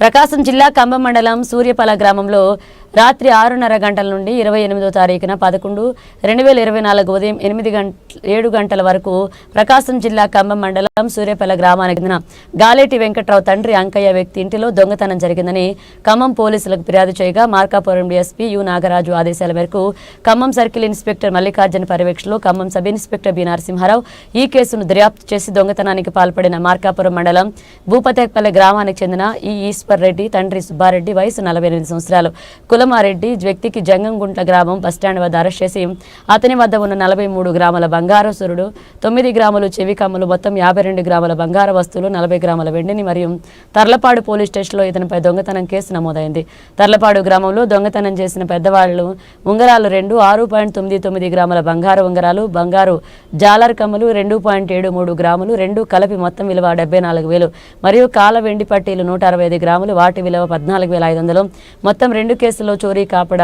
ప్రకాశం జిల్లా కంబం మండలం సూర్యపల గ్రామంలో రాత్రి ఆరున్నర గంటల నుండి ఇరవై ఎనిమిదో తారీఖున పదకొండు రెండు వేల ఇరవై నాలుగు ఉదయం ఎనిమిది గంట ఏడు గంటల వరకు ప్రకాశం జిల్లా కంబం మండలం సూర్యపల గ్రామానికి చెందిన గాలేటి వెంకట్రావు తండ్రి అంకయ్య వ్యక్తి ఇంటిలో దొంగతనం జరిగిందని ఖమ్మం పోలీసులకు ఫిర్యాదు చేయగా మార్కాపురం డీఎస్పీ యు నాగరాజు ఆదేశాల మేరకు ఖమ్మం సర్కిల్ ఇన్స్పెక్టర్ మల్లికార్జున పర్యవేక్షణలో Khammam sub inspector B Narasimharao ఈ కేసును దర్యాప్తు చేసి దొంగతనానికి పాల్పడిన మార్కాపురం మండలం భూపతేపల్లి గ్రామానికి చెందిన ఈ ఈశ్వర్ రెడ్డి తండ్రి సుబ్బారెడ్డి వయసు నలభై ఎనిమిది సంవత్సరాలు. కులమారెడ్డి వ్యక్తికి జంగంగుంట్ల గ్రామం బస్టాండ్ వద్ద అరెస్ట్ చేసి అతని వద్ద ఉన్న నలభై మూడు గ్రాముల బంగారు సురుడు తొమ్మిది గ్రాములు చెవి కమ్ములు మొత్తం యాభై రెండు గ్రాముల బంగారు వస్తువులు నలభై గ్రాముల వెండిని మరియు తర్లపాడు పోలీస్ స్టేషన్లో ఇతనిపై దొంగతనం కేసు నమోదైంది. తర్లపాడు గ్రామంలో దొంగతనం చేసిన పెద్దవాళ్ళు ఉంగరాలు రెండు ఆరు పాయింట్ తొమ్మిది తొమ్మిది గ్రాముల బంగారు ఉంగరాలు బంగారు జాలర్ కమ్ములు రెండు పాయింట్ ఏడు మూడు గ్రాములు రెండు కలిపి మొత్తం విలువ డెబ్బై నాలుగు వేలు మరియు కాల వెండి పట్టీలు నూట అరవై ఐదు గ్రాములు వాటి విలువ పద్నాలుగు వేల ఐదు వందలు. మొత్తం రెండు కేసులు కేసుల్లో చోరీ కాపడ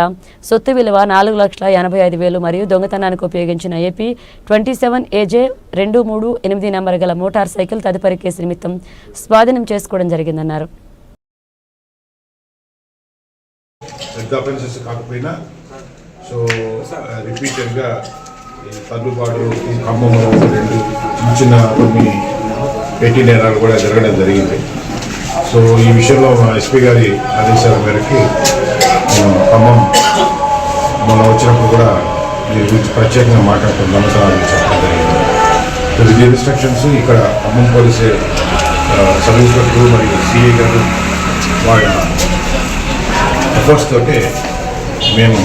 సొత్తు విలువ నాలుగు లక్షల ఎనభై ఐదు వేలు మరియు దొంగతనానికి ఉపయోగించిన ఏపీ ట్వంటీ సెవెన్ ఏజే రెండు మూడు ఎనిమిది నంబర్ గల మోటార్ సైకిల్ తదుపరి కేసు నిమిత్తం స్వాధీనం చేసుకోవడం జరిగిందన్నారు. సో రిపీటెడ్గా తల్లుబాటు ఖమ్మంలో రెండు చిన్న కొన్ని పెట్టి నేరాలు కూడా జరగడం జరిగింది. సో ఈ విషయంలో మా ఎస్పీ గారి ఆదేశాల మేరకి ఖమ్మం మొన్న వచ్చినప్పుడు కూడా దీని గురించి ప్రత్యేకంగా మాట్లాడుతూ దొంగతనాలు చెప్పడం జరిగింది. సో విత్ ఇన్స్ట్రక్షన్స్ ఇక్కడ ఖమ్మం పోలీసు సబ్ ఇన్స్పెక్టర్ మరియు సిఐ గారు వాళ్ళ ఎఫర్ట్స్ తోటే మేము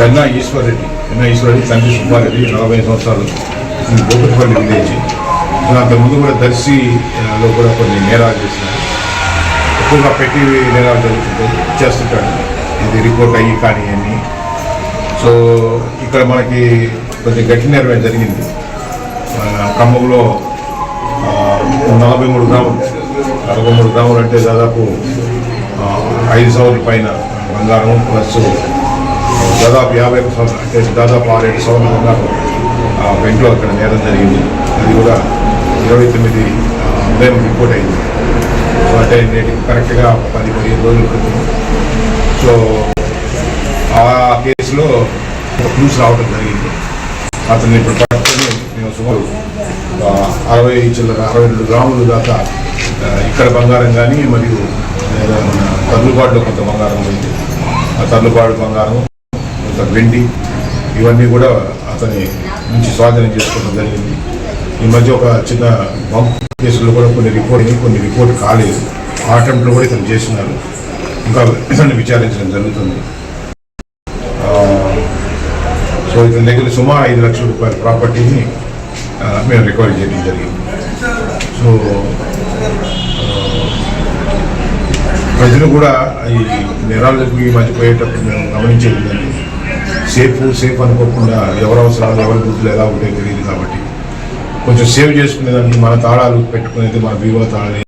కన్నా ఈశ్వర్ రెడ్డి కన్నా ఈశ్వర్ రెడ్డి తండ్రి సుబ్బారెడ్డి నలభై సంవత్సరాలు ఇది బోకటిపల్లి విలేజ్ అంతకుముందు కూడా దర్శిలో కూడా కొన్ని నేరాలు చేసిన. ఎక్కువగా పెట్టి నేరాలు జరుగుతుంటాయి చేస్తుంటాడు. ఇది రిపోర్ట్ అయ్యి కానీ అని సో ఇక్కడ మనకి కొంచెం గట్టి నేరం జరిగింది. ఖమ్మంలో నలభై మూడు గ్రాములు నలభై మూడు గ్రాములు అంటే దాదాపు ఐదు సవర్ల పైన బంగారం ప్లస్ దాదాపు యాభై ఒక అంటే దాదాపు ఆరేడు సవర్ల బంగారం ఆ, అక్కడ నేరం జరిగింది. అది కూడా ఇరవై తొమ్మిది ఉదయం రిపోర్ట్ అయింది. సో అంటే నేటికి కరెక్ట్గా పది పదిహేను రోజుల క్రితం. సో ఆ కేసులో ఒక క్లూస్ రావడం జరిగింది. అతన్ని ఇప్పుడు పట్టుకొని మేము సుమారు అరవై చిల్లర అరవై రెండు గ్రాములు దాకా ఇక్కడ బంగారం కానీ మరియు లేదా తర్లుబాటులో కొంత బంగారం ఉంది. ఆ తర్లుబాటు బంగారం కొంత వెండి ఇవన్నీ కూడా అతని నుంచి స్వాధీనం చేసుకోవడం జరిగింది. ఈ మధ్య ఒక చిన్న బంప్ కేసులో కూడా కొన్ని రిపోర్ట్ కొన్ని రిపోర్ట్ కాలేదు. ఆ అటెంప్ట్లో కూడా ఇతను చేసినారు. ఇంకా ఇతన్ని విచారించడం జరుగుతుంది. సో ఇతని దగ్గర సుమారు ఐదు లక్షల రూపాయల ప్రాపర్టీని మేము రికవరీ చేయడం జరిగింది. సో ప్రజలు కూడా ఈ నేరాలకు ఈ మధ్య పోయేటప్పుడు మేము గమనించేది సేఫ్ సేఫ్ అనుకోకుండా ఎవరు అవసరాలు ఎవరి గుర్తులు ఎలా ఉంటాయో తెలియదు కాబట్టి. కొంచెం సేవ్ చేసుకునేదానికి మన తాళాలు పెట్టుకునేది మన బీవో తాళాలు